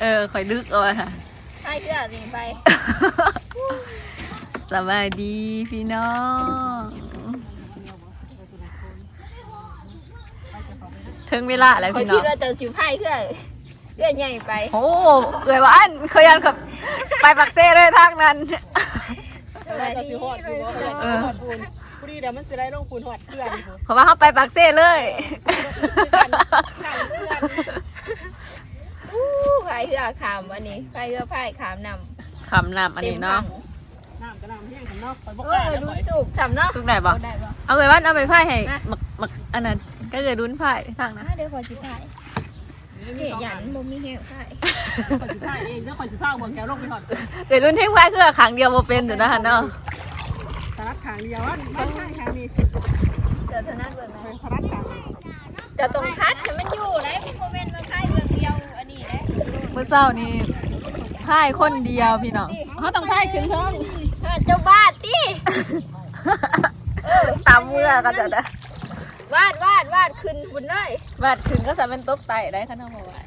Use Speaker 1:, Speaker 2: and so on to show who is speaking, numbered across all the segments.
Speaker 1: เออข่อยดึกเอาอะค่ะ
Speaker 2: ไปเกือบนี่ไป
Speaker 1: สวัสดีพี่น้องถึงเวลาแล้ว
Speaker 2: คอย
Speaker 1: พี่น้
Speaker 2: คิ
Speaker 1: อ
Speaker 2: ด
Speaker 1: ง
Speaker 2: ว่าจะสิบไพ่เกือบเกือบใหญ่ไป
Speaker 1: โอ้เอ่ยว่าอันเคยยันกับไปปักเซ่เลยทางนั้น
Speaker 2: สวัส
Speaker 3: จะ
Speaker 2: ดี
Speaker 3: สิหอดอยู่บ่
Speaker 1: เออ
Speaker 3: หอดปูนผู้ดีเดี๋ยวมันสิได้ลงปูนหอดเพื่อนอยู่
Speaker 1: เพราะว่าเขาไปปักเซ่เลย
Speaker 3: ข้างเพื่อน
Speaker 2: อู้ไพ่เกือบขามอันนี้ไพ่เกือบไพ่ขามน
Speaker 1: คำนำำอันนี้เนาะ
Speaker 3: น้ำก็น้ำแห้งกันเนาะไปบ่
Speaker 2: เอก
Speaker 3: ล้า
Speaker 2: อ
Speaker 3: แล้ว
Speaker 2: ดู
Speaker 3: ไป
Speaker 2: จุกสำเนาะ
Speaker 1: สุกได้ปะ
Speaker 2: ได้ปะ
Speaker 1: เอาเลยว่าเอาไปไพ่ให้
Speaker 2: นะ
Speaker 1: หมักหมักอันนั้นก็เลยรุ้นไพ่ทางนั้น
Speaker 2: อะเดี๋ยวขอสิบไพ่เสียหยันบ่มีเหี้ยไพ่
Speaker 3: คอยสิท่าเองแล้วคอยสิท่าเบิ่งแถวลงไปหอด
Speaker 1: เดี๋ยวรุ้นทิ้งไพ่คือขังเดียวโมเป็นอยู่นะฮะเนาะ
Speaker 3: สารัดขางเดียวว่าไม่ใช่ขางนี้
Speaker 2: เจอธนัดเบิ่งไหม
Speaker 3: เป็นสารัดขางนี้
Speaker 2: จะตรงคัดให้มันอยู่เลยโมเมนต์มันไพ่เบิ่งเดียวอันนี้ เลย
Speaker 1: เมื่อเช้านี้ไพ่คนเดียวพี่น้องเขาต้องไพ่ถึงท้อง
Speaker 2: เออเจ้าบ้าติ
Speaker 1: ตามเมื่อก็จะได้
Speaker 2: วาดวาดวาดขึ้นบุญเลย
Speaker 1: บาดถึงก็สามารถตกไตได้ขนาดเมื่อวาน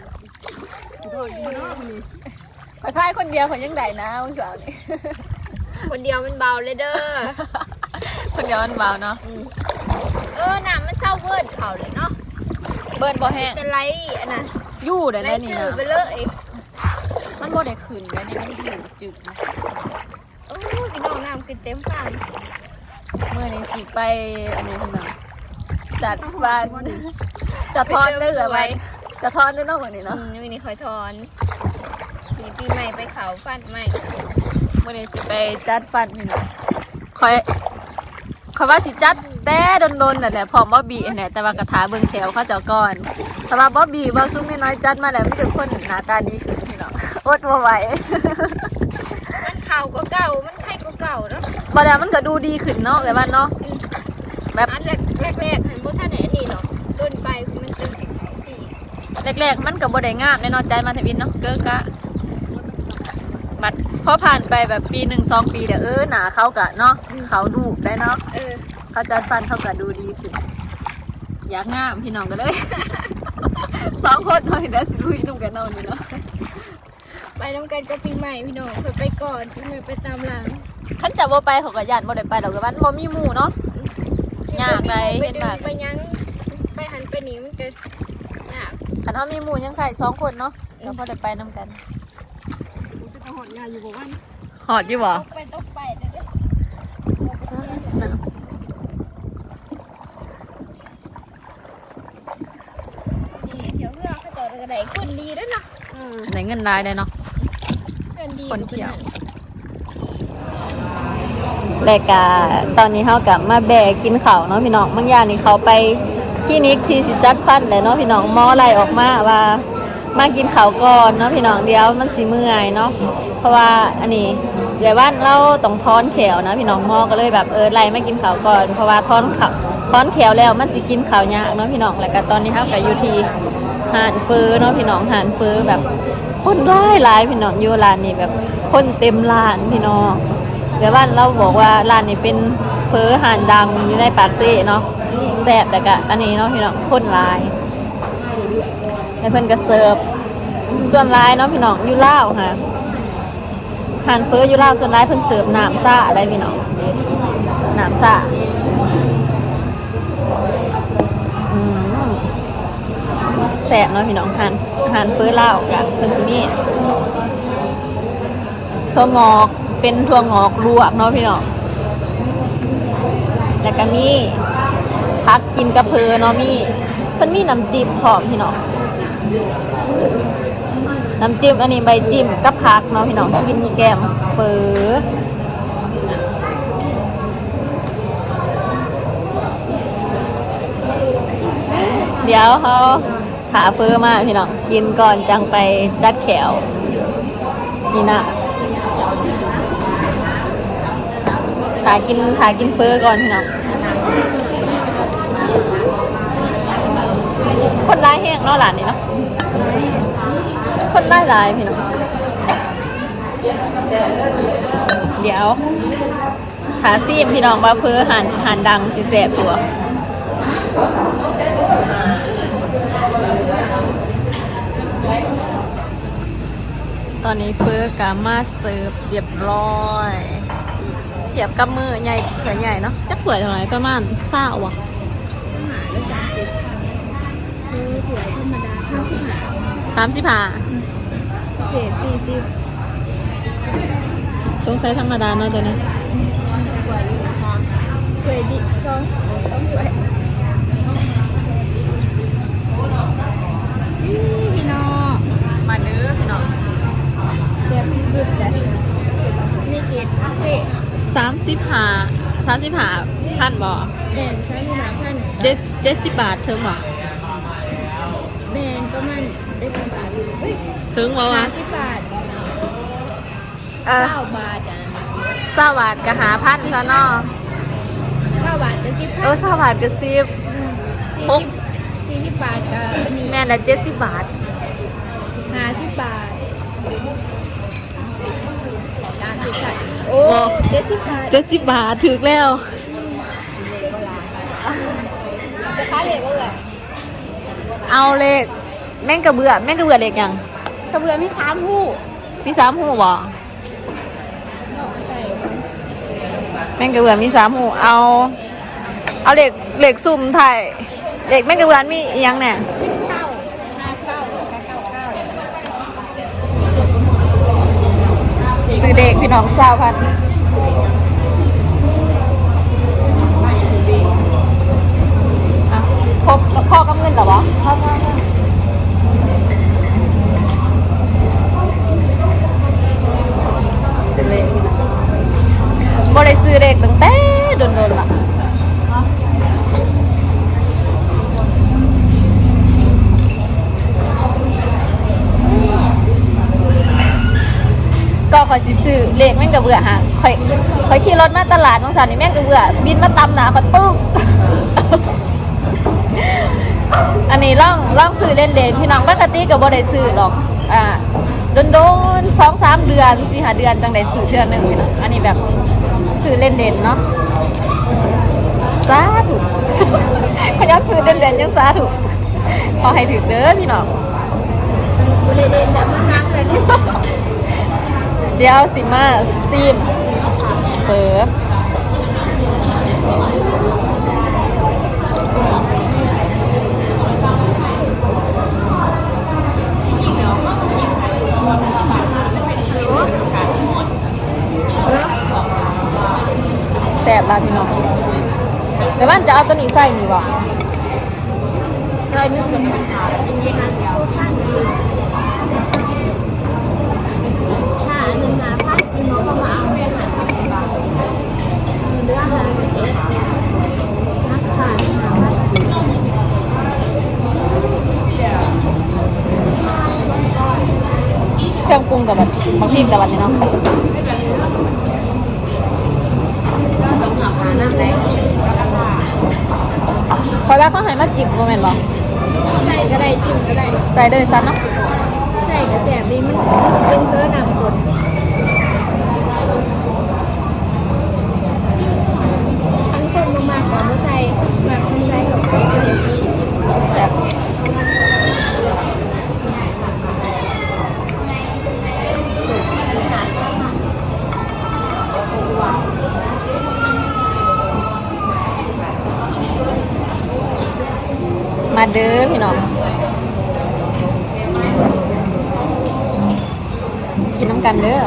Speaker 3: สิโดนอยู่เนาะมันนี่
Speaker 1: ข่อยไพ่คนเดียวข่อยยังได้นะวันเสาร์นี้
Speaker 2: คนเดียวมันเบาเลยเด้อ
Speaker 1: คนเดียวมันเบาเนาะ
Speaker 2: เออน้ำมันเศร้าเวิร์ดเขาเลยเนาะ
Speaker 1: เบิร์นบ่แห้ง
Speaker 2: แต่ไรอันน่ะ
Speaker 1: ยู่ได้
Speaker 2: ไร
Speaker 1: แล้วนี่
Speaker 2: สื่อ
Speaker 1: นะ
Speaker 2: ไปเลย
Speaker 1: มันบ่ได้ขึ้นแล้วนี่มันอยู่จึกนะ
Speaker 2: โอ้ยพี่น้องน้ำขึ้นเต็มฟัง
Speaker 1: เมื่อนี้สิไปอันนี้พี่น้องจัดฟันจะทอนได้เหรือไว้จะทอนได้เนอกวันนี้
Speaker 2: อื
Speaker 1: เนาะ
Speaker 2: มนี่นี่คอยทอนปีปีใหม่ไปเขาฟันใหม่
Speaker 1: เมื่อนี้สิไปจัดฟันพี่น้องคอยคอยว่าสิจัด แต่โดนๆนั่นแหละพร้อมบ่บีอันเนี่ยแต่ว่ากระถาเบิ่งแขวเขาเจ้าก่อนสำหรับบ่บีบ่ซุกน้อยๆจัดมาแล้วมีแต่คนหน้าตาดีขึ้นพี่น้องอดบ่ไหว
Speaker 2: มันเข่าก็เก่ามันไข่ก็เก่าเนาะ
Speaker 1: บ่แล้วมันก็ดูดีขึ้นเนาะแต่ว่าเนาะแบบ
Speaker 2: อันแรกแรกแรกหันบ่ท่านไหนอันนี้เนาะโดนไปมันเป็นสิเขาที่
Speaker 1: แรกๆมันก็บ่ได้งามแน่นอนใจมาทวินเนาะเก้อกะบัดพอผ่านไปแบบปีหนึ่งสองปีเดี๋ยวเออหนาเขากะเนาะเขาดูได้เนาะ
Speaker 2: เออ
Speaker 1: เขาจัดฟันเขากะดูดีขึ้นอยากงามพี่น้องก็เลยสองคนหน่อยเดี๋ยวสิดูอีนุ่มกันเนาะนี่เนาะ
Speaker 2: ไปน้ำกันก็ปีใหม่พี่น้องเคยไปก่อนปีใหม่ไปตามหลัง
Speaker 1: ขันจะบ่ไปเขาก็ยันบ่ได้ไปดอกกับมันบ่มีหมู่เนาะยากไป
Speaker 2: ไป
Speaker 1: เห็น
Speaker 2: ดึ
Speaker 1: แบบ
Speaker 2: งไปยังไปหันไปหนีมันก็ยาก
Speaker 1: ขันเขามีหมู่ยังไข่สองคนเนาะเดี๋ยวพอได้ไปนํกัน
Speaker 3: กูจะหอดงานอยู่บ่วัน
Speaker 1: หอดอยู่บ่
Speaker 2: ตกไปตกไปเลยเด้อนี่เที่ยวเรือ เขาจอดกระไดคนดีด้วยเนาะ
Speaker 3: เออ
Speaker 1: ไหนเงินรายได้เนาะ
Speaker 2: เงินดี
Speaker 1: คนเที่ยวรายการตอนนี้เฮากลับมาแบกกินข้าวเนาะพี่น้องบางอย่างนี่เขาไปคลินิกที่สิจัดฟันเลยเนาะพี่น้องหมอไล่ออกมาว่ามากินข้าวก่อนเนาะพี่น้องเดียวมันสิเมื่อยเนาะเพราะว่าอันนี้เดี๋ยวว่านเราต้องทอนแขวนะพี่น้องหมอก็เลยแบบเออไล่มากินข้าวก่อน เพราะว่าทอนข้าวทอนแขวแล้วมันสิกินข้าวยากเนาะพี่น้องแล้วก็ตอนนี้เฮาก็อยู่ที่ หานเฟอเนาะพี่น้องหานเฟอแบบคนร้ายหลายพี่น้องอยู่ร้านนี้แบบคนเต็มร้านพี่น้องเดี๋ยวบ้านเราบอกว่าร้านนี้เป็นเฟออาหารดังอยู่ในปากเซ่เนาะแซ่บแต่กะอันนี้เนาะพี่น้องคนหลายให้เพิ่อนก็เสิร์ฟส่วนหลายเนาะพี่น้องอยู่เลาค่ะหารเฟออยู่เลาส่วนหลายเพิ่อนเสิร์ฟน้ำซ่าอะไรพี่น้องน้ำซ่าอืม แซ่บเนาะพี่น้องอาหารอาหารเฟอลาวกะเพิ่นสิมีถั่วงอกเป็นถั่วงอกลวกเนาะพี่น้องแล้วก็มีพักกินกระเพอเนาะมีเพิ่นมีน้ำจิ้มพร้อมพี่น้องน้ำจิ้มอันนี้ใบจิ้มกับผักเนาะพี่น้องกินแกมเฟอเดี๋ยวเขา ขาเฟอมากพี่น้อง กินก่อนจังไปจัดแขว นี่นะขากินขากินเฟอก่อนพี่น้อง คนร้ายแห้งเนาะหลานนี่เนาะ คนร้ายหลายพี่น้อง เดี๋ยวขาซีมพี่น้องว่าเพื่อหันหันดังสิแสบตัว ตอนนี้เฟิร์กามาเสิร์ฟเรียบร้อยเทียบกับมือใหญ่เถื่อใหญ่เนาะจักเผื่อเท่าไหร่ประมาณเศร้าวะ
Speaker 2: หาแล้วจ้าคือสวยธรรมดาข้าวที่หา
Speaker 1: สามสิบห้า
Speaker 2: เศษสี่สิบ
Speaker 1: สงสัยธรรมดาเนาะตัวนี้
Speaker 2: กว่าอยู่นะคะสวยดิสองต้องสวยอื้อพี่น้อง
Speaker 1: มาเด้อพี่น้อง
Speaker 2: เสียบที่สุดจ้ะนี่เกตคาเฟ่
Speaker 1: สามสิบห้าสามสิบห้าพันบ่
Speaker 2: แบรนด์ใช้เวลาพัน
Speaker 1: เจ็ดเจ็ดสิบบาทเธอบ่
Speaker 2: แบรนด์ประมาณเจ็ดสิบบาทเฮ้ย
Speaker 1: ถึงบ่
Speaker 2: ห้าวะสิบบาท
Speaker 1: เออ
Speaker 2: เก้าบาทอะ
Speaker 1: สาบาทก็หาพันซะเนาะ
Speaker 2: เก้าบาทจะสิบ
Speaker 1: เออสาบาทก็สิบ
Speaker 2: สี่
Speaker 1: หก
Speaker 2: สิบสี่สิบบาทกับอันนี้
Speaker 1: แม่นละเจ็ดสิบบาท
Speaker 2: ห้าสิบบาทจานสิบบาท โอ้
Speaker 1: โอ้
Speaker 2: เจ็ดสิบบาท
Speaker 1: เจ็ดสิบบาทถึกแล้ว
Speaker 2: จะค้าเหล็กก็เลย
Speaker 1: เอาเลขแม่งกระเบื่อแม่งกระเบื่อเลขยัง
Speaker 2: กระเบือมีสามหู้
Speaker 1: พี่สามหูบ่
Speaker 2: ใส่
Speaker 1: แม่งกระเบื่อมีสามหูเอา เอาเลขเลขซุ่มไทยเลขแม่งกระเบื่อมีอีหยังเนี่ย
Speaker 2: สิบเก้าห้าเก้าเก้าเก้าเก้า
Speaker 1: ซื้อเลขพี่น้องสาวพันอ่ครบพ่อกับเงินหรอวะพ่อพ่อพ่อซื้อเลขพี่น้องบ่ได้ซื้อเลขตั้งแต่โดนๆล่ะ คอยสิซื้อเลขแม่งกระเบื่อฮะคอยคอยขี่รถมาตลาดน้องสาวนี่แม่งกระเบื่อบินมาตำหนาปัดปุ๊บอันนี้ล่องล่องซื้อเล่นเลนพี่น้องปกติกับ่ได้ซื้อหรอกอ่าโดนโดนสองสามเดือนสี่ห้าเดือนจังได้ซื้อเดือนหนึ่งพี่น้องอันนี้แบบซื้อเล่นเลนเนาะสาธุขยันซื้อเล่นเลนยังสาธุขอให้ถึงเด้อพี่น้อง
Speaker 2: บริเวณแบบนักเลย
Speaker 1: เดี๋ยวสิมาซิมเปิบแสบลาพี่น้องเดี๋ยวมันจะเอาตัวนี้ใส่นี่บ่ใส่นึ่งเป็นขาเย็นๆนะเดียว
Speaker 2: เครื่อง
Speaker 1: ปรุงกับแบบบางทีกับวันนี้เนาะ
Speaker 2: สำหรับหาน้ำแรง
Speaker 1: คอยว่าเขาให้มาจิบโมเมนต์บอ
Speaker 2: ใส่ก็ได้จิ้มก็ได้
Speaker 1: ใส่เด้ซันเนาะ
Speaker 2: ใส่กระแสดีมันเป็นเกลือหนังกดทั้งคนมากๆกับไม่ใส่หมักไม่ใส่กับข้าวเดี๋ยวนี้แบบ
Speaker 1: มา เด้อพี่น้องกินน้ำกันเด้อ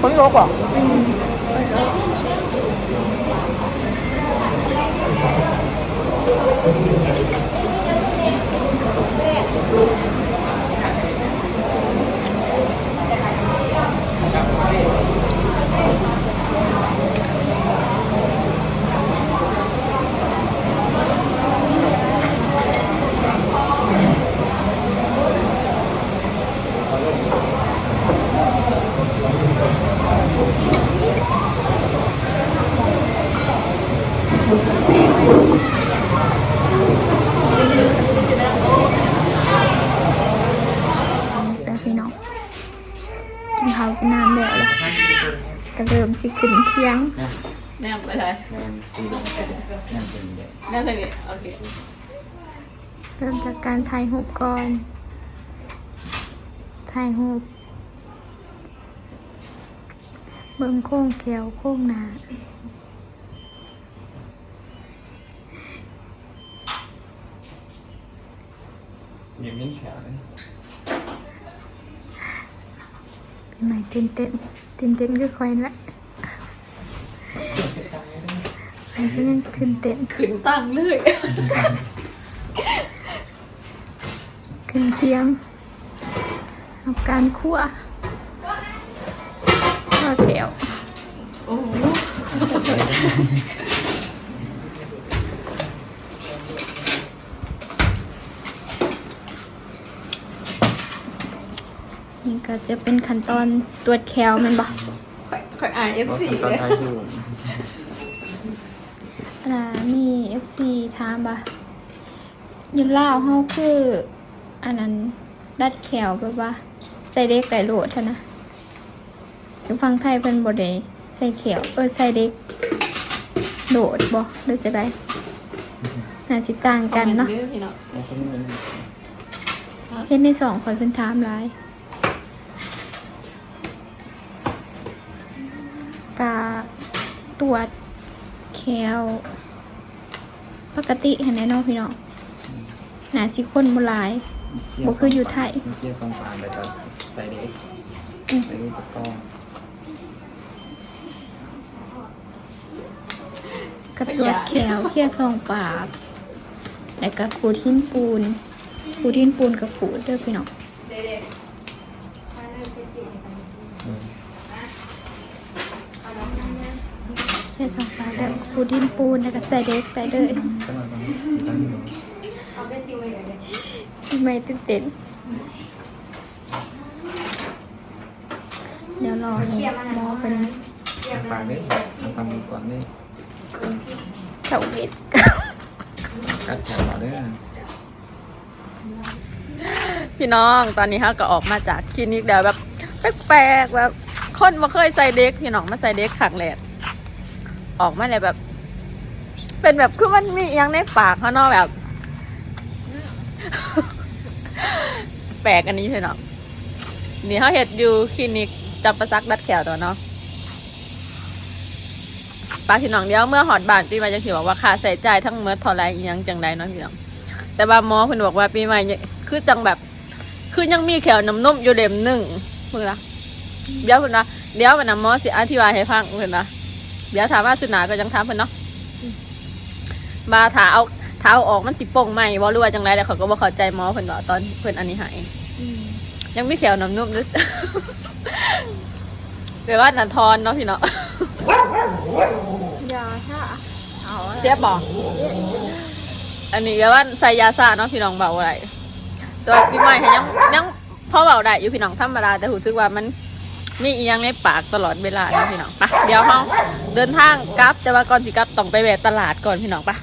Speaker 1: คนโล
Speaker 4: Thank you. ก
Speaker 5: การถ่ายรูปก่อน ถ่ายรูปเบิ่งโค้งแขวโค้งหนา
Speaker 4: ยิ้มยิ้มแขวเลย
Speaker 5: พี่ใหม่ตื่นเต้นตื่นเต้นก็คอยนั่นแหละใครก็ยังตื่นเต้น
Speaker 1: ขึ้นตั้งเลย
Speaker 5: ขึ้นเคียงเอาการคั่วข้าวแถว
Speaker 1: โอ้โห
Speaker 5: นี่ก็จะเป็นขั้นตอนตรวจแคลแมันบ่
Speaker 1: ค่อยอ่าน F4
Speaker 4: ตอน
Speaker 1: เลย
Speaker 4: ท้ายถูก
Speaker 5: อ่ามี FC ถามบ่อยูลาวเฮาคือ อันนั้นดัดแขวแบบว่า ใส่เด็กได้โหลดเท่านะอยู่ฟังไทยเพิ่นบ่ได้ใส่แขวเออใส่เด็กโหลดบ่หรือจะได้น่าสิต่างกันเนาะ
Speaker 1: พี่เนาะ
Speaker 4: แล้วก็นี่มัน
Speaker 5: เฮ็ดในสองคนเพิ่นถามหลายกาตรวจแคลปกติเห็นแน่เนอนพี่น้องน่าสิคนบ่หลาย บ่คืออยู่ไทย
Speaker 4: เที่ยวสองปานไปก็ใส่เด็ก
Speaker 5: อืม
Speaker 4: ใส่ลูกตะกร้อง
Speaker 5: กระตรวจแขวเคี่ยซองปาก แล้วก็ขูดหินปูน ขูดหินปูนกับขูดเด้อพี่น้องเคี่ยซองปากแล้วขูดหินปูนแล้วก็ใส่เด็กไปเลย
Speaker 4: ก็มาตรงนี้ตั้งอยู่
Speaker 5: ไม่ตื่นเต้นเดี๋ยวรอให้หมอเป็น
Speaker 4: ปากนี่ทำตามมือก่อนนี่
Speaker 5: เสาเวท
Speaker 4: กัดแขวเราด้วย
Speaker 1: พี่น้องตอนนี้เขาก็ออกมาจากคลินิกเดี๋ยวแบบแปลกๆแบบคนมาเคยใส่เด็กพี่น้องมาใส่เด็กขังแหลดออกมาเลยแบบ เป็นแบบคือมันมีอหยังในปากเขาเนาะแบบแปลกอันนี้พี่น้องนี่เขาเห็ดอยู่คลินิกจับประซักดัดแขวตัวเนาะปลาพี่น้องเดียวเมื่อหอดบานปีใหม่จะถือบอกว่าค่าใส่ใจทั้งเมื่อเท่าไรอิหยังจังใดเนาะพี่น้องแต่ว่าหมอเพิ่นบอกว่าปีใหม่คือจังแบบ คือยังมีแขวน้ำนุ่มอยู่เล่มหนึ่งเพิ่นละเดี๋ยวเพิ่นนะเดี๋ยววันนะหมอสิอธิบายให้ฟังเพิ่นนะเดี๋ยวถามว่าสุดหนาก็ยังถามเพิ่อนเนาะมาถาเอาเท้าออกมันสิโป่งใหม่บ่รู้ว่าจังไรแล้วเขาก็บ่เข้าใจหมอเพิ่นว่าตอนเพิ่อนอันนี้หาย ยังมีแขวน้ำนมนึกแต่ว่านันทอนเนาะพี่เนาะ
Speaker 5: ยาค่ะเอา
Speaker 1: เจ๊บอก อันนี้ก็ว่าใส่ยาซาเนาะพี่น้องเบาอะไรตัวพี่ใหม่ให้ยังยังพอเบาได้อยู่พี่น้องธรรมดาแต่หูซึกว่ามันมีอีหยังในปากตลอดเวลาเนาะพี่น้องปะเดี๋ยวเราเดินทางกลับแต่ว่าก่อนสิกลับต้องไปแวะตลาดก่อนพี่น้องปะ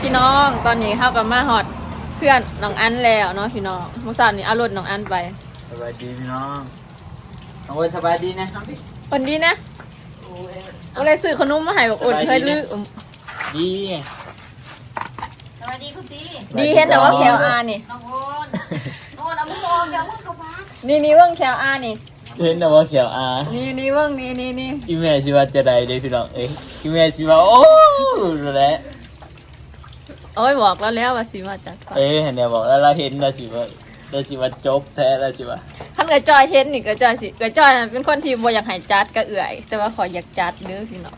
Speaker 1: พี่น้องตอนนี้เข้ากับมาฮอดเพื่อนน้องอันแล้วเนาะพี่น้องเมื่อสานนี้เอารถน้องอันไป
Speaker 4: สบายดีพี่น้องโอ้ยสบายดีนะ
Speaker 1: คนดีนะอะไรซื้อขนมมาให้บอกอุ่นเคยลืม
Speaker 4: ดี
Speaker 2: สวัสดีคุณตี
Speaker 1: ดีเห็นแต่ว่าแคลอานี่
Speaker 2: น้องโอนโอนเอามือโอนเดี๋ยวมือเข้ามา
Speaker 1: นี่นี่เบิ้งแคลอานี่
Speaker 4: เห็นแต่ว่าเขียวอา
Speaker 1: นี่นี่เบิ้งนี่นี่นี่
Speaker 4: อีแม่ชิว่าจะได้เด้พี่น้องเอ้ยอีแม่ชิว่าโอ้รู้แล้ว
Speaker 1: โอ้ยบอกแล้วแล้วว่าสิมาจาก
Speaker 4: เอ้ยเห็นเนี่ยบอกแล้วเราเห็นแล้วสิว่าเราสิว่าจบแท้แล้วสิว่า
Speaker 1: ขั้นกระจอยเห็นนี่กระจอยสิกระจอยน่ะเป็นคนที่บ่อยากให้จัดกระเอื่อย แต่ว่าขออยากจัดเด้อพี่น้อง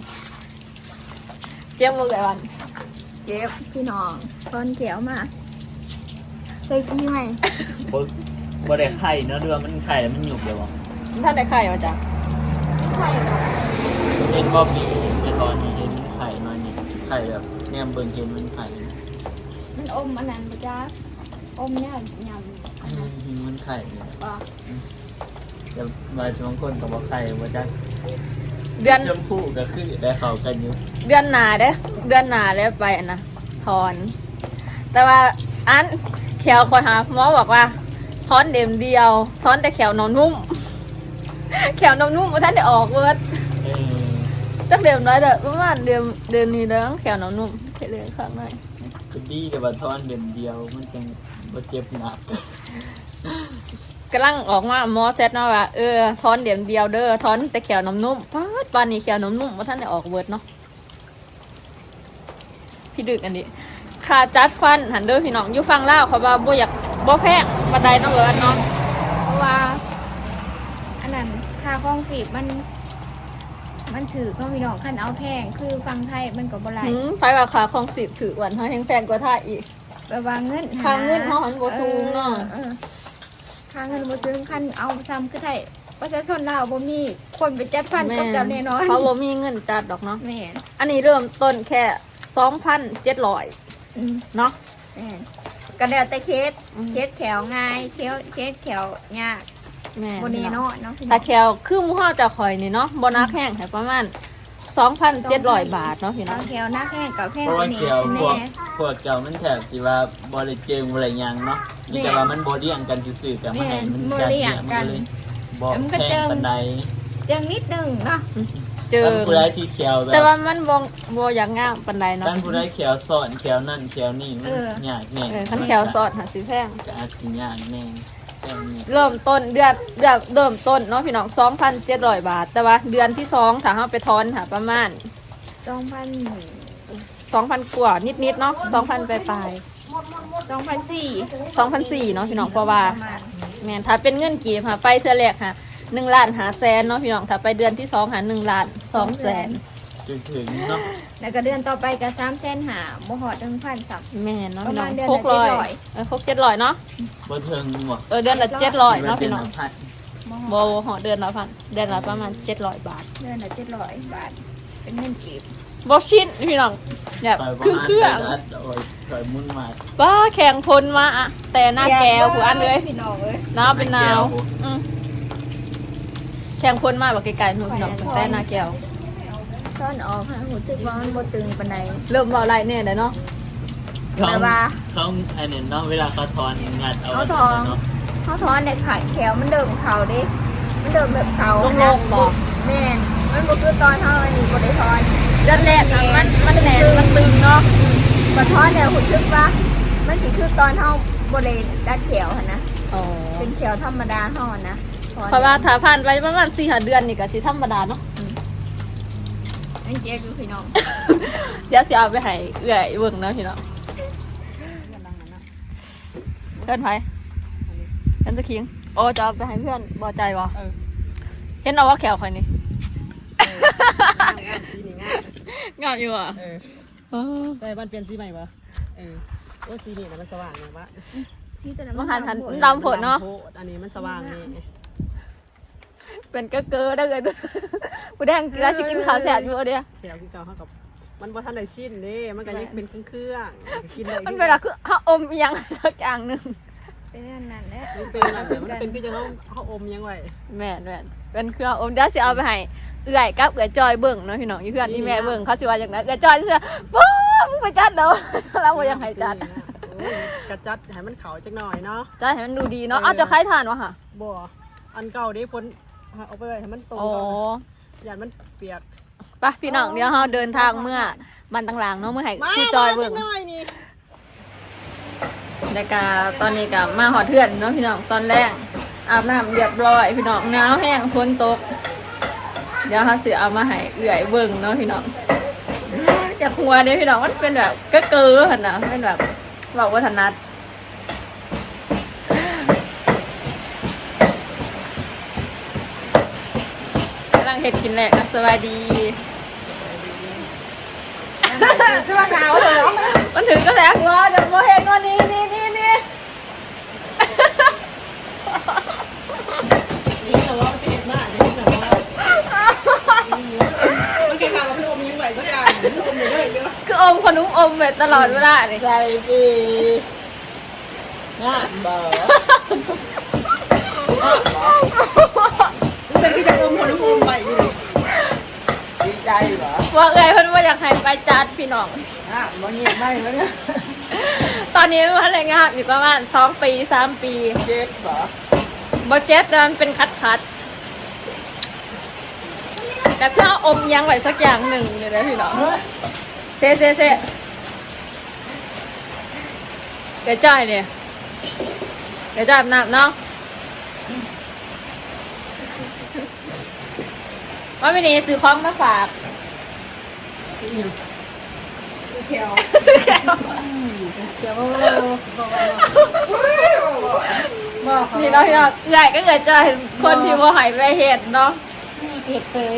Speaker 1: เจ็บบ่ไก่วัน
Speaker 5: เจ็บพี่น้องตอนแขวมาใส่ซีไหม
Speaker 4: บ่บ่ได้ไข่เนาะเรือมันไข่แล้วมันหยุบเดียวบ่
Speaker 1: ท่านได้ไข่มาจ้ะ
Speaker 4: เห็นบ่ปีในตอนนี้เห็นมันไข่น้อยนี่ไข่แบบแนมเบิ่งเห็นมันไข่
Speaker 5: มัน อมอันนั้นปะจ๊ะอมเนี่ยยำ
Speaker 4: เห็นมันไข่เนี่ย
Speaker 5: ปะ
Speaker 4: แต่บางบางคนก็บ่ไข่บ่จัก
Speaker 1: เดือน
Speaker 4: ชมพูก็คือได้เข้ากันอยู่
Speaker 1: เดือนหน้าเด้อเดือนหน้าแล้วไปอันนะถอน แต่ว่าอันแขวคอยหาหมอบอกว่าถอนเด็มเดียวถอนแต่แขวนอนนุ่ม แขวนมนุ่มมาท่านได้ออกเวิร์ด
Speaker 4: เออ
Speaker 1: จักเดือนน้อยเด้อประมาณเดือนเดือนนี้เด้อแขวนมนุ่มเฮ็ดเรื่องข้างใน
Speaker 4: คือ ดีแต่ว่าทอนเดือนเดียว มันจังบ่เจ็บหนัก
Speaker 1: กำลังออกมาหมอเซตเนาะว่าเออทอนเดือนเดียวเด้อทอนแต่แขวนมนุ่มป๊าดปานนี้แขวนมนุ่มมาท่านได้ออกเวิร์ดเนาะพี่ดึกอันนี้ค่าจัดฟันหันเด้อพี่น้องอยู่ฟังลาวเขาว่าบ่อยากบ่แพงปานใดเนาะเอิ้นเนาะ
Speaker 2: เพราะว่า อันนั้นค่าครองสีพมัน มันถือก็มีน้องคันเอาแพงคือฟังไทยมันก็บ่ไหล
Speaker 1: หืมไปว่าค่าของสิบถือวันเฮาแฮงแพงกว่าท่าอีก
Speaker 2: แบบว่าเงิน
Speaker 1: ค่าเงินเฮาหันบ่สูงเนาะ
Speaker 2: ออค่าเงินบ่สูงคันเอาซ้ำคือไทยประชาชนลาวบ่มีคนไปจัดฟันกับเจ้าแน่นอน
Speaker 1: เขาบ่มีเงินจัดดอกเนาะ
Speaker 2: แม่น
Speaker 1: อันนี้เริ่มต้นแค่2,700
Speaker 2: อืม
Speaker 1: เนาะ
Speaker 2: แม่นก็แล้วแต่เคส
Speaker 1: อืม
Speaker 2: เคสแขวง่าย เคสเคสแขวยาก
Speaker 1: แม่
Speaker 2: บ่แน่เนาะเนาะพี่น้
Speaker 1: ถ้า
Speaker 2: อง
Speaker 1: แคลคือหมู่เฮาจะคอยนี่เนาะบ่นักแห้งให้ประมาณ2,700 บาทเนาะพี่
Speaker 2: เอา
Speaker 1: น้อง
Speaker 2: แขวหน้าแพงกับแพง
Speaker 4: เพราะ
Speaker 2: ก
Speaker 4: ว่า
Speaker 2: ว่านี้
Speaker 4: เกี่ยวพวก
Speaker 2: แน่
Speaker 4: พวกเจ้ามันแถบสิว่าบ่ได้เจิงบ่ได้หยังเนาะมีแต่ว่ามันบ่เลี้ยงกันซื่อๆแต่มันให้มันจัดเนี่ยมันเลยบ่แพงปานใด
Speaker 2: จังนิดหนึงเนาะ
Speaker 1: เจอ
Speaker 4: ท่านผู้ใดที่เขียวแบ
Speaker 1: แต่
Speaker 4: บ
Speaker 1: ว่ามันบ่บ่อยากงามปานใดเนาะ
Speaker 4: ท่านผู้ใดเขียวสอนเขียวนั่นเขียวนี่มันยากแน่
Speaker 1: เออคันแคลซอดหาสิแพง
Speaker 4: ก็อาจสิยากแน่แต่นี่
Speaker 1: เริ่มต้นเดือนเดือนเริ่มต้นเนาะพี่น้อง2,700บาท แต่ว่าเดือนที่สองถ้าเฮาไปทอนหาประมาณ
Speaker 2: สองพัน
Speaker 1: 2,000กว่านิดๆเนาะ2,000ปลาย
Speaker 2: สองพันสี่
Speaker 1: ๆ2,400เนาะพี่น้องเพราะว่า
Speaker 2: ประมาณ
Speaker 1: แม่นถ้าเป็นเงินกีบค่ะ ไปเทื่อแรกค่ะหนึ่งล้านหาแสนเนาะพี่น้องถ้าไปเดือนที่สองหาหนึ่งล้านสองแสน
Speaker 4: ถึงถึงเนาะ
Speaker 2: แล้วก็เดือนต่อไปก็สามแสนหาบ่หอดหนึ่งพันสับ
Speaker 1: แม่นเนาะ
Speaker 2: ประ
Speaker 1: พี่น้
Speaker 2: มา
Speaker 1: อง
Speaker 2: ณเดือน
Speaker 1: ห
Speaker 2: ละ
Speaker 1: กร้อย
Speaker 2: 700
Speaker 1: เออหกเจ็ดร้อยเนาะ
Speaker 4: บ่ถึงบ่
Speaker 1: เออเดือนละเจ็ดร้อยเนาะพี่น้อง
Speaker 4: พัน
Speaker 2: บ่ห
Speaker 1: โบ
Speaker 2: อด
Speaker 1: หอเดือนละพันเดือนละประมาณเจ็ดร้อยบาท
Speaker 2: เดือนละเจ็ดร้อยบาท เป็นเงินกีบ
Speaker 1: โบชินพี่น้องแบบ
Speaker 4: ไปประ
Speaker 1: คือ
Speaker 4: มาณ
Speaker 1: เครื่อง
Speaker 4: ใส่อัดโอ้ยถอยมุนมา
Speaker 1: ว้าแข่งพลมาอะแต่หน้าแก้วผู้อันเลย
Speaker 2: พี่น้องเอ้ย
Speaker 1: หนาวเป็นหนาว
Speaker 4: หน้าแก้ว
Speaker 1: อืมแข่งพลมาแบบไกลๆหนูพี่น้องแต่หน้าแก้ว
Speaker 2: ซ่อนออกค่ะรู้สึกว่ามันบ่ตึงปานใด
Speaker 1: เริ่มเบาไรเนี่ยเลยเนาะ
Speaker 4: เขา
Speaker 2: แต่ว่า
Speaker 4: เขาไอ้เนี่ยเนาะเวลาเขาทอนงัดเอา
Speaker 2: เขาทอน
Speaker 4: เนาะ
Speaker 2: เขาท้อนในขายแขวมันเดิมเขาเดิมันเดิมแบบเขา
Speaker 1: โล่งๆบอก
Speaker 2: แม่นมันบ่คือตอนเท่าอันนี้บ่ได้ทอน
Speaker 1: เดือนแรกอะมันมันแหนนมันตึงเนาะ
Speaker 2: บ่ทอนเนี่ยหุ่นทึกว่ามันสิคือตอนเท่าบ่ได้ดัดแขวหั่นนะ
Speaker 1: อ๋อ
Speaker 2: เป็นแขวธรรมดาเท่านั้นนะถอน
Speaker 1: เพราะว่าถ้าผ่านไปประมาณสี่หาเดือนนี่ก็สิธรรมดาเนาะ
Speaker 2: อันเจ๊คือพี่น้อง
Speaker 1: เดี๋ยวสิเอาไปให้เอื่อยเบิ่งเนาะพี่น้องเพื่อนไผเพื่อนจะคิงโอ้จะเอาไปให้เพื่อนบอใจวะเห็นเอาว่าแขวคอยนี่
Speaker 6: สีนี่ง่า
Speaker 1: มอยู่อะ
Speaker 6: ใส่บ้านเปลี่ยนสีใหม่ปะเออโอ้สีนี่นะมันสว่างเลยวะ
Speaker 2: ที่ตอนนั้น
Speaker 1: หันหัน
Speaker 2: ดำ
Speaker 1: ดำผดเนาะ
Speaker 6: อันนี้มันสว่างนี่
Speaker 1: เป็นเกอเกอได้เลยกูแดงกินแล้วจะกินข้าวแสบอยู่เดียว
Speaker 6: เสียวคือเก่าเท่ากับมันบ่ทันได้ชิ้นเด้มันก็ยังเป็นเครื่องๆกินได้
Speaker 1: มันเป็นอะไรคือเฮาอมอิหยังสักอย่างหนึ่ง
Speaker 2: เป็นเรื่องนั้นแหละ
Speaker 6: มันเป็นอะไรมันเป็นคือจะเขาเขาอมยังไง
Speaker 1: แม่นแม่นเป็นเครื่องอมเดี๋ยวสิเอาไปให้เอื่อยกับเอื่อยจอยเบิ่งเนาะพี่น้องอยู่เพื่อนนี่แม่เบิ่งเขาสิว่าอย่างนั้นเอื่อยจอยสิว่าป้ามึงไปจัดเด้อเราบ่อยังให้จัด
Speaker 6: โอ้ยกระจัดให้มันขาวจักหน่อยเนาะ
Speaker 1: จัดให้มันดูดีเนาะเอาจะคล้ายทานวะค่ะ
Speaker 6: บ่อันเก่าเด้พ้น เอาไปไว้ให้มันตรง
Speaker 1: โอ้
Speaker 6: ก่อนอย่ามันเปียก
Speaker 1: ไปพี่น้องเดี๋ยวเราเดินทางเมื่อมันต่างๆเนาะเมื่อให้
Speaker 6: มา
Speaker 1: พี่จอยเบิ่ง
Speaker 6: จักหน่อยนี่
Speaker 1: แต่กาตอนนี้กับมาหอดเทือนเนาะพี่น้องตอนแรกอาบน้ำเรียบร้อยพี่น้องหนาวแห้งฝนตก เดี๋ยวเขาสิเอามาให้เอื่อยเบิ่งเนาะพี่น้องจากหัวเนี่ยพี่น้องมันเป็นแบบก็เกอๆหั่นนะเป็นแบบบอกว่าถนัดกำลั งเห็ดกินแหละสวัสดี
Speaker 6: จะมาหนาวเลยเหรอ
Speaker 1: มันถึงก็แสงว่าจะมเห็นว่านี่นี่นี่นี่
Speaker 6: นี่แต่ว่ามันเป็นมากนี่แต่ว่ามันแค่ข่าวมันคืออมยิ้มไหวสักอย่างอมอยู่ด้วยเยอะ
Speaker 1: คืออมขนอุ้มอมแบบตลอดเวลาเลย
Speaker 6: ใจปีงานบ่เป็นที่จะอมคนอมไปอยู่ดีใจเหรอ
Speaker 1: ว่าเอ้ยเพิ่นว่าอยากให้ไปจัดพี่น้อง
Speaker 6: อะมันเงียบไม่แล้วเนี่ย
Speaker 1: ตอนนี้มันแรงงานอยู่ประมาณสองปีสามปี
Speaker 6: เจ็บเหรอ
Speaker 1: โบเจ็ตมันเป็นคัดคัดกระเท้าอมยังไว้สักอย่างหนึ่งเลยนะพี่น้องเซเซเซเดี๋ยวจ่ายเนี่ยเดี๋ยวจ่ายอาบน้ำเนาะ ว่าไม่นี้ซื้อของมาฝาก
Speaker 6: เขียว
Speaker 1: ซื้อแก้ว
Speaker 6: เขียว
Speaker 1: นี่เนาะพี่น้องใหญ่ก็เกิดจะเห็นคนที่ว่าหายไปเห็ดเนาะ
Speaker 3: เห็ดเซย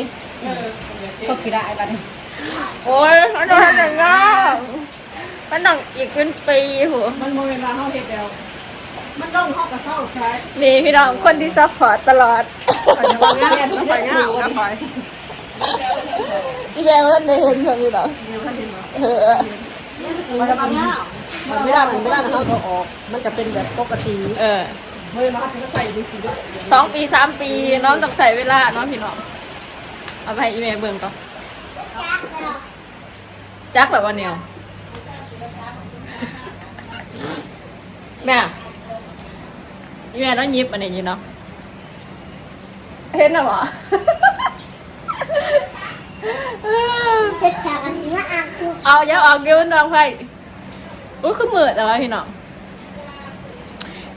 Speaker 3: ก็กี่ได้บ้านี้
Speaker 1: โอ้ยมันโดนทำอย่างงี้มันต้องอีกเป็นปีหัว
Speaker 6: มันโมเวลาเฮาเฮ็ดแล้ว มันต้องเฮากระเซ้าใช้
Speaker 1: นี่พี่น้องคนที่ซัพพอร์ตตลอด
Speaker 6: ไปงานแล้วไปงานแล้วไป
Speaker 1: พี่แบงค์เล่นในเห็นค่ะพี่น้องเออ
Speaker 6: มันจะมาเนี่ยมันไม่ได้มันไม่ได้เฮาเอาออก มันจะเป็นแบบปกติ
Speaker 1: เออ
Speaker 6: เมื่อมาสิก็ใส่ดีสิ
Speaker 1: สองปีสามปีน้องต้องใส่เวลาเน้องพี่น้องเอาไปให้อีเมลเบิ่งก่อนจักแบบวันเนียวแม่ อีเมลต้องยิบอันนี้อยู่เนาะเห็นหรอวะ
Speaker 7: เฮ็ดฉากอันสิมาอ่างคือ
Speaker 1: เอาเยอะออกเดี๋ยวน้องไฟอุ้ยคือมืดแต่ว่าพี่น้อง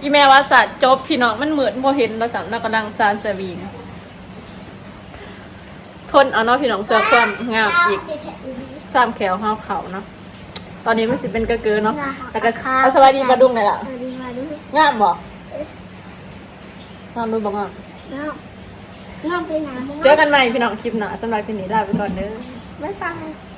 Speaker 1: อีเมลว่าจะจบพี่น้องมันเหมือนพอเห็นเราสามนักกำลังซานสวิงทนเอาเนาะพี่น้องเพื่อความงามอีกสามแขวห้าเขาเนาะตอนนี้มันสิเป็นกระเกือเนาะแล้วก็เอาสวัสดีมาดุงเลยล่ะ
Speaker 7: สวัสดีมาดู
Speaker 1: งามบ่งามดูบ่งาม
Speaker 7: งามงามเป็นหนามึง
Speaker 1: เจอกันใหม่พี่น้องคลิปหน้าสำหรับคลิปนี้ลาไปก่อนเด้อบ๊ายบาย